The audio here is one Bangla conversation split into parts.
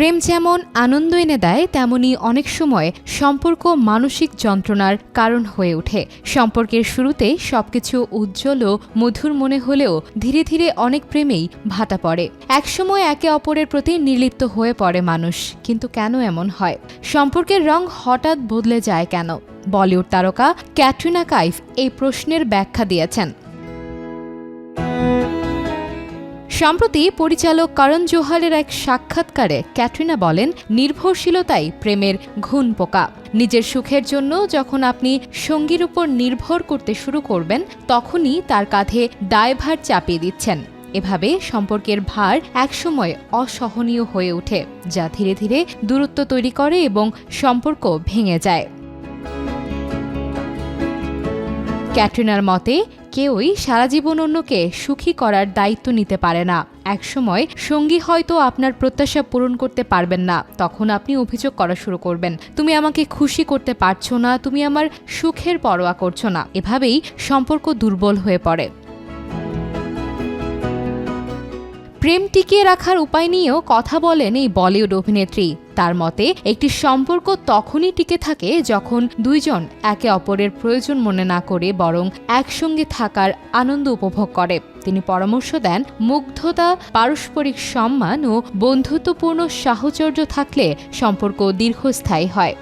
প্রেম যেমন আনন্দ এনে দেয়, তেমনি অনেক সময় সম্পর্ক মানসিক যন্ত্রণার কারণ হয়ে ওঠে। সম্পর্কের শুরুতে সবকিছু উজ্জ্বল ও মধুর মনে হলেও ধীরে ধীরে অনেক প্রেমেই ভাটা পড়ে। একসময় একে অপরের প্রতি নির্লিপ্ত হয়ে পড়ে মানুষ, কিন্তু কেন এমন হয়? সম্পর্কের রং হঠাৎ বদলে যায় কেন? বলিউড তারকা ক্যাটরিনা কাইফ এই প্রশ্নের ব্যাখ্যা দিয়েছেন। সম্প্রতি পরিচালক করণ জোহারের এক সাক্ষাৎকারে ক্যাটরিনা বলেন, নির্ভরশীলতাই প্রেমের ঘুণ পোকা। নিজের সুখের জন্য যখন আপনি সঙ্গীর উপর নির্ভর করতে শুরু করবেন, তখনই তার কাঁধে দায়ভার চাপিয়ে দিচ্ছেন। এভাবে সম্পর্কের ভার একসময় অসহনীয় হয়ে ওঠে, যা ধীরে ধীরে দূরত্ব তৈরি করে এবং সম্পর্ক ভেঙে যায়। ক্যাটরিনার মতে কেউই সারা জীবন অন্যকে সুখী করার দায়িত্ব নিতে পারে না। একসময় সঙ্গী হয়তো আপনার প্রত্যাশা পূরণ করতে পারবেন না। তখন আপনি অভিযোগ করা শুরু করবেন, তুমি আমাকে খুশি করতে পারছ না, তুমি আমার সুখের পরোয়া করছ না। এভাবেই সম্পর্ক দুর্বল হয়ে পড়ে। প্রেম টিকিয়ে রাখার উপায় নিয়েও কথা বলেন এই বলিউড অভিনেত্রী। তার মতে, একটি সম্পর্ক তখনই টিকে থাকে যখন দুইজন একে অপরের প্রয়োজন মনে না করে বরং একসঙ্গে থাকার আনন্দ উপভোগ করে। তিনি পরামর্শ দেন, মুগ্ধতা, পারস্পরিক সম্মান ও বন্ধুত্বপূর্ণ সাহচর্য থাকলে সম্পর্ক দীর্ঘস্থায়ী হয়।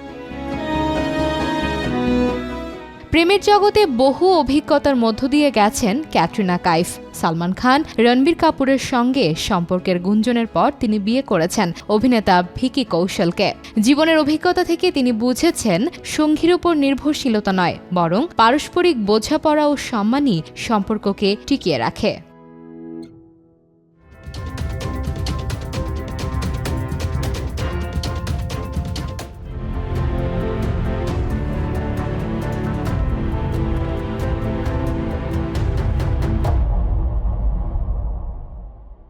প্রেমের জগতে বহু অভিজ্ঞতার মধ্য দিয়ে গেছেন ক্যাটরিনা কাইফ। সালমান খান, রণবীর কাপুরের সঙ্গে সম্পর্কের গুঞ্জনের পর তিনি বিয়ে করেছেন অভিনেতা ভিকি কৌশলকে। জীবনের অভিজ্ঞতা থেকে তিনি বুঝেছেন, সঙ্গীর উপর নির্ভরশীলতা নয়, বরং পারস্পরিক বোঝাপড়া ও সম্মানই সম্পর্ককে টিকিয়ে রাখে।